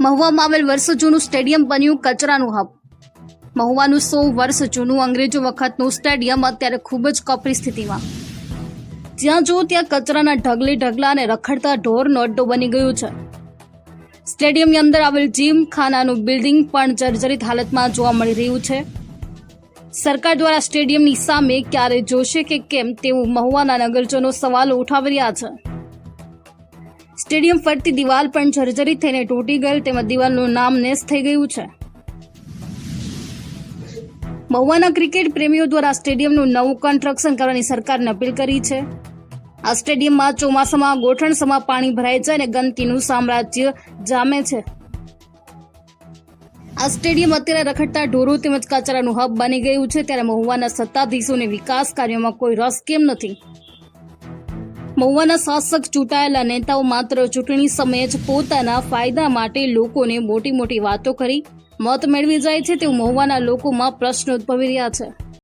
મહુવામાં આવેલ વર્ષ જૂનું સ્ટેડિયમ બન્યું કચરાનું હબ. મહુવાનું સો વર્ષ જૂનું અંગ્રેજો વખતનું સ્ટેડિયમ અત્યારે ખૂબ જ કપરી સ્થિતિમાં. જ્યાં જો ત્યાં કચરાના ઢગલે ઢગલા અને રખડતા ઢોરનો અડ્ડો બની ગયું છે. સ્ટેડિયમની અંદર આવેલ જીમ, ખાનાનું બિલ્ડિંગ પણ જર્જરિત હાલતમાં જોવા મળી રહ્યું છે. સરકાર દ્વારા સ્ટેડિયમની સામે ક્યારે જોશે કે કેમ તેવું મહુવાના નગરજનો સવાલો ઉઠાવી રહ્યા છે. સ્ટેડિયમ ફરતી દિવાલ પણ જર્જરિત થઈને તૂટી ગયેલ તેમજ દિવાલનું નામ નેસ થઈ ગયું છે. મહુવાના ક્રિકેટ પ્રેમીઓ દ્વારા સ્ટેડિયમનું નવું કન્સ્ટ્રક્શન કરવાની સરકારને અપીલ કરી છે. આ સ્ટેડિયમમાં ચોમાસામાં ગોઠણસમાં પાણી ભરાય છે અને ગંદકીનું સામ્રાજ્ય જામે છે. આ સ્ટેડિયમ અત્યારે રખડતા ઢોરો તેમજ કચરાનું હબ બની ગયું છે. ત્યારે મહુવાના સત્તાધીશોને વિકાસ કાર્યોમાં કોઈ રસ કેમ નથી? મહુવાના શાસક ચૂંટાયેલા નેતાઓ માત્ર ચૂંટણી સમયે જ પોતાના ફાયદા માટે લોકોને મોટી મોટી વાતો કરી. મત મેળવી જાય છે તેવું મહુવાના લોકોમાં પ્રશ્ન ઉદ્ભવી રહ્યા છે.